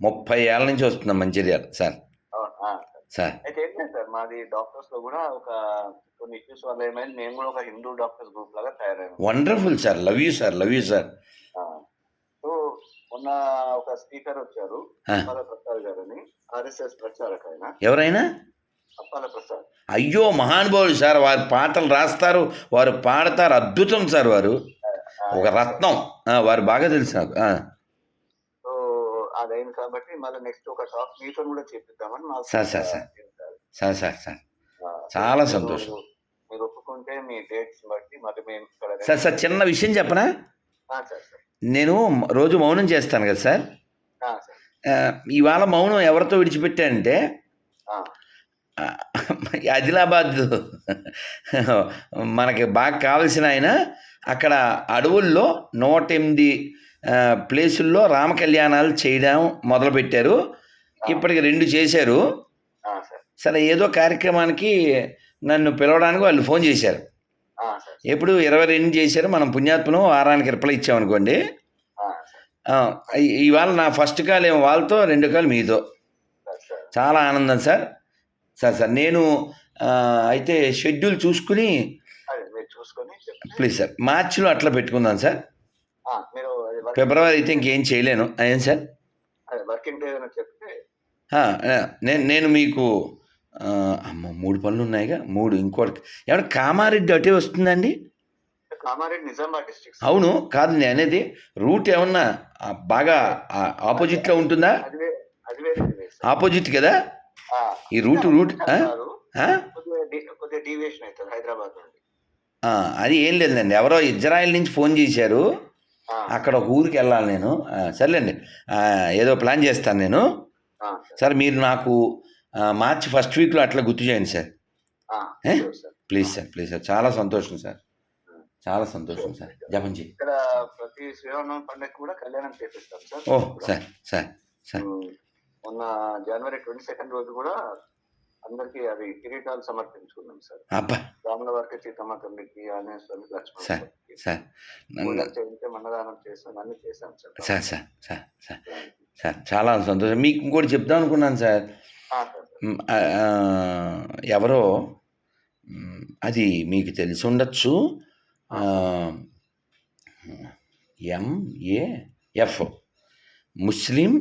ముప్పై ఏళ్ళ నుంచి వస్తున్నాం మంచిర్యాల. సార్. సార్. అయితే ఏం లేదు సార్ మాది డాక్టర్స్లో కూడా ఒక కొన్ని ఇష్యూస్ వల్ల ఏమైంది మేము కూడా ఒక హిందూ డాక్టర్స్ గ్రూప్ లాగా తయారైనాం. Wonderful sir. Love you sir. Love you sir. So మొన్న ఒక స్పీకర్ వచ్చారు. అప్పాల ప్రసాద్ గారు అని ఆర్ఎస్ఎస్ ప్రచారక ఆయన ఎవరైనా? అప్పాల ప్రసాద్. అయ్యో మహానుభావులు సార్. వారు పాటలు రాస్తారు వారు పాడతారు. అద్భుతం సార్ వారు. ఒక రత్నం. వారు బాగా తెలుసు నాకు. అదైంది కాబట్టి మళ్ళీ నెక్స్ట్ ఒక టాక్ మీతో కూడా చెప్పిద్దామని మాకు sir, sir, sir. Sir sir sir ఆ, చాలా సంతోషం. మీరు ఒప్పుకుంటే మీ డేట్స్ బట్టి మరి మేము సార్ సార్ చిన్న విషయం చెప్పనా? నేను రోజు మౌనం చేస్తాను కదా సార్. ఇవాళ మౌనం ఎవరితో విడిచిపెట్టానంటే ఆదిలాబాద్ మనకి బాగా కావలసిన ఆయన అక్కడ అడవుల్లో నూట ఎనిమిది ప్లేసుల్లో రామ కళ్యాణాలు చేయడం మొదలుపెట్టారు. ఇప్పటికి రెండు చేశారు. సార్. ఏదో కార్యక్రమానికి నన్ను పిలవడానికి వాళ్ళు ఫోన్ చేశారు. ఎప్పుడు ఇరవై రెండు చేశారు. మనం పుణ్యాత్మను వారానికి రిప్లై ఇచ్చామనుకోండి ఇవాళ నా ఫస్ట్ కాల్ ఏమో వాళ్ళతో రెండు కాల్ మీతో. చాలా ఆనందం సార్. సార్ సార్ నేను అయితే షెడ్యూల్ చూసుకుని ప్లీజ్ సార్. మార్చిలో అట్లా పెట్టుకుందాం సార్. మీరు ఫిబ్రవరి అయితే ఇంకేం చేయలేను. ఏం సార్? వర్కింగ్ డే చెప్తే నేను నేను మీకు అమ్మ మూడు పనులు ఉన్నాయిగా. మూడు ఇంకోటి ఏమన్నా కామారెడ్డి అటే వస్తుందండి? కామారెడ్డి నిజామాబాద్ డిస్ట్రిక్ట్. అవును కాదు నేను అనేది రూట్ ఏమన్నా బాగా ఆపోజిట్లో ఉంటుందా. ఆపోజిట్ కదా? ఈ రూట్ రూట్ హైదరాబాద్ అది ఏం లేదండి ఎవరో ఇజ్రాయెల్ నుంచి ఫోన్ చేశారు. అక్కడ ఒక ఊరికి వెళ్ళాలి నేను. సర్లేండి. ఏదో ప్లాన్ చేస్తాను నేను. సార్. మీరు నాకు మార్చి ఫస్ట్ వీక్లో అట్లా గుర్తు చేయండి sir. Please sir please sir. చాలా సంతోషం సార్. చాలా సంతోషం సార్. జపంజీ ఇక్కడ ప్రతి శ్రీరామనవమి పండుగ కూడా కళ్యాణం చేపిస్తాం సార్. ఓ సార్ సార్ సార్. మొన్న జనవరి ట్వంటీ సెకండ్ రోజు కూడా అందరికి అవి కిరీటాలు సమర్పించుకున్నాం సార్. రాముల వారికి సీతమ్మ తల్లికి ఆంజనేయ స్వామి లక్ష్మణ సార్. స్వామికి. సార్ అన్ని సార్ సార్ సార్ సార్ చాలా సంతోషం. మీకు ఇంకోటి చెప్దాం అనుకున్నాను సార్. ఎవరో అది మీకు తెలిసి ఉండొచ్చు. ఎంఏఎఫ్ ముస్లిం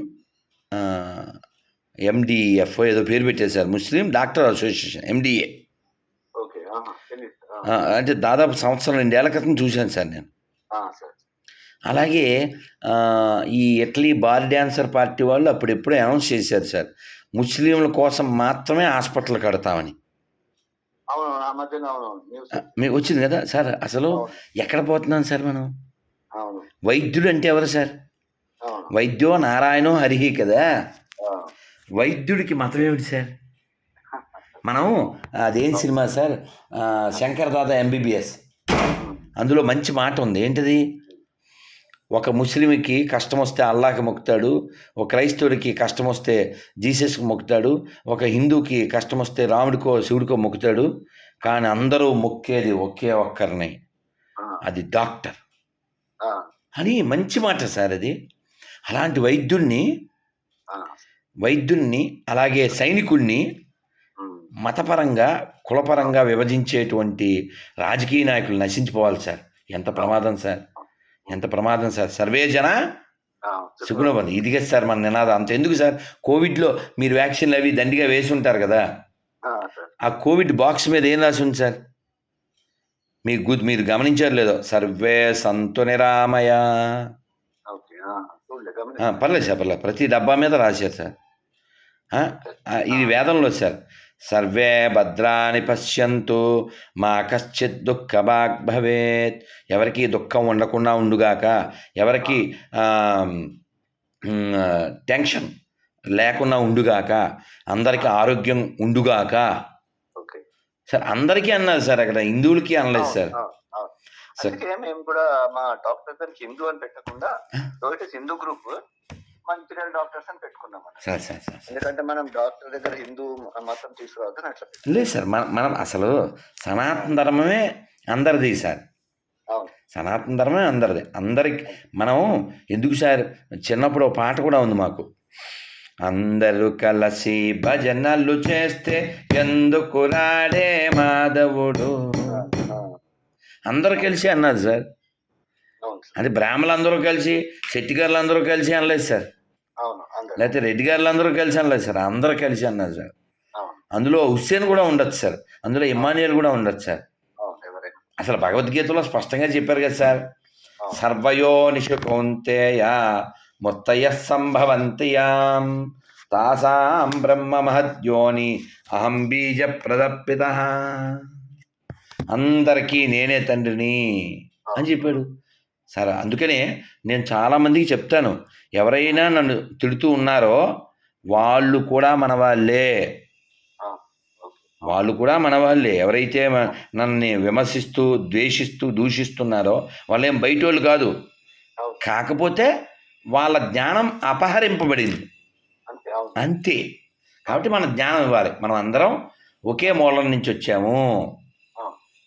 ఎండిఎఫ్ ఏదో పేరు పెట్టేశారు. Muslim doctor association MDA okay ఆహా, తెలియదు సార్ ఆ, అంటే దాదాపు సంవత్సరం రెండేళ్ళ క్రితం చూశాను సార్ నేను. అలాగే ఈ ఇటలీ బార్ డ్యాన్సర్ పార్టీ వాళ్ళు అప్పుడెప్పుడో అనౌన్స్ చేశారు సార్. ముస్లింల కోసం మాత్రమే హాస్పిటల్ కడతామని. మీకు వచ్చింది కదా సార్ అసలు ఎక్కడ పోతున్నాం సార్ మనం? వైద్యుడు అంటే ఎవరు సార్? వైద్యో నారాయణో హరిహి కదా? వైద్యుడికి మతం ఏమిటి సార్? మనం అదేం cinema sir? Shankar Dada MBBS అందులో మంచి మాట ఉంది. ఏంటిది? ఒక ముస్లింకి కష్టం వస్తే అల్లాకి మొక్కుతాడు ఒక క్రైస్తవుడికి కష్టం వస్తే జీసస్కి మొక్కుతాడు ఒక హిందూకి కష్టం వస్తే రాముడికో శివుడికో మొక్కుతాడు కానీ అందరూ మొక్కేది ఒకే ఒక్కరిని. అది డాక్టర్. అని మంచి మాట సార్ అది. అలాంటి వైద్యుణ్ణి వైద్యుణ్ణి అలాగే సైనికుణ్ణి మతపరంగా కులపరంగా విభజించేటువంటి రాజకీయ నాయకులు నశించిపోవాలి సార్. ఎంత ప్రమాదం సార్? ఎంత ప్రమాదం సార్? సర్వే జన సుగుణబంధి ఇదిగే సార్ మన నినాదం. అంత ఎందుకు సార్? కోవిడ్లో మీరు వ్యాక్సిన్లు అవి దండిగా వేసి ఉంటారు కదా. ఆ, కోవిడ్ బాక్స్ మీద ఏం రాసి ఉంది సార్? మీకు గు- మీరు గమనించారు లేదో? సర్వే సంతు నిరామయ. పర్లేదు సార్ పర్లేదు. ప్రతి డబ్బా మీద రాశారు సార్. ఇది వేదంలో సార్. సర్వే భద్రాని పశ్యంతు మా కశ్చిత్ దుఃఖ భాగ్ భవేత్. ఎవరికి దుఃఖం ఉండకుండా ఉండుగాక ఎవరికి టెన్షన్ లేకుండా ఉండుగాక అందరికీ ఆరోగ్యం ఉండుగాక. ఓకే. సార్ అందరికీ అన్నారు సార్ అక్కడ హిందువులకి అనలేదు సార్. సార్. అందుకే మేము కూడా మా డాక్టర్ దగ్గరికి హిందూ అని పెట్టకుండా హిందూ గ్రూప్ మంచిర్యాల డాక్టర్స్ అని పెట్టుకున్నాం సార్ సార్. ఎందుకంటే మనం డాక్టర్ దగ్గర హిందూ మతం తీసుకురావద్దని అట్లా. లేదు సార్ మనం మనం అసలు సనాతన ధర్మమే అందరిది సార్. అవును. సనాతన ధర్మమే అందరిది. అందరికి మనం ఎందుకు సార్ చిన్నప్పుడు ఒక పాట కూడా ఉంది మాకు. అందరూ కలిసి భజనలు చేస్తే ఎందుకు రాడే మాధవుడు? అందరూ కలిసి అన్నారు సార్. బ్రాహ్మణులు అందరూ కలిసి శెట్టిగారులు అందరూ కలిసి అనలేదు సార్. లేకపోతే రెడ్డి గారులు అందరూ కలిసి అనలేదు సార్ అందరూ కలిసి అన్నారు సార్. అందులో హుస్సేన్ కూడా ఉండొచ్చు సార్ అందులో ఇమానియల్ కూడా ఉండొచ్చు సార్. అసలు భగవద్గీతలో స్పష్టంగా చెప్పారు కదా సార్. సర్వయో కౌంతేయ ముత్తయ సంభవంతియాం తాసాం బ్రహ్మ మహద్యోని అహం బీజ ప్రదప్పిత అందరికీ నేనే తండ్రిని అని చెప్పాడు. సరే అందుకనే నేను చాలామందికి చెప్తాను. ఎవరైనా నన్ను తిడుతూ ఉన్నారో వాళ్ళు కూడా మన వాళ్ళే. వాళ్ళు కూడా మన వాళ్ళే. ఎవరైతే నన్ను విమర్శిస్తూ ద్వేషిస్తూ దూషిస్తున్నారో వాళ్ళేం బయట వాళ్ళు కాదు కాకపోతే వాళ్ళ జ్ఞానం అపహరింపబడింది. అంతే కాబట్టి మన జ్ఞానం ఇవ్వాలి. మనం అందరం ఒకే మూలం నుంచి వచ్చాము.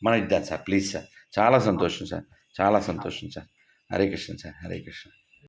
మనకి సార్ ప్లీజ్ సార్. చాలా సంతోషం సార్. చాలా సంతోషం సార్. హరే కృష్ణ సార్. హరే కృష్ణ.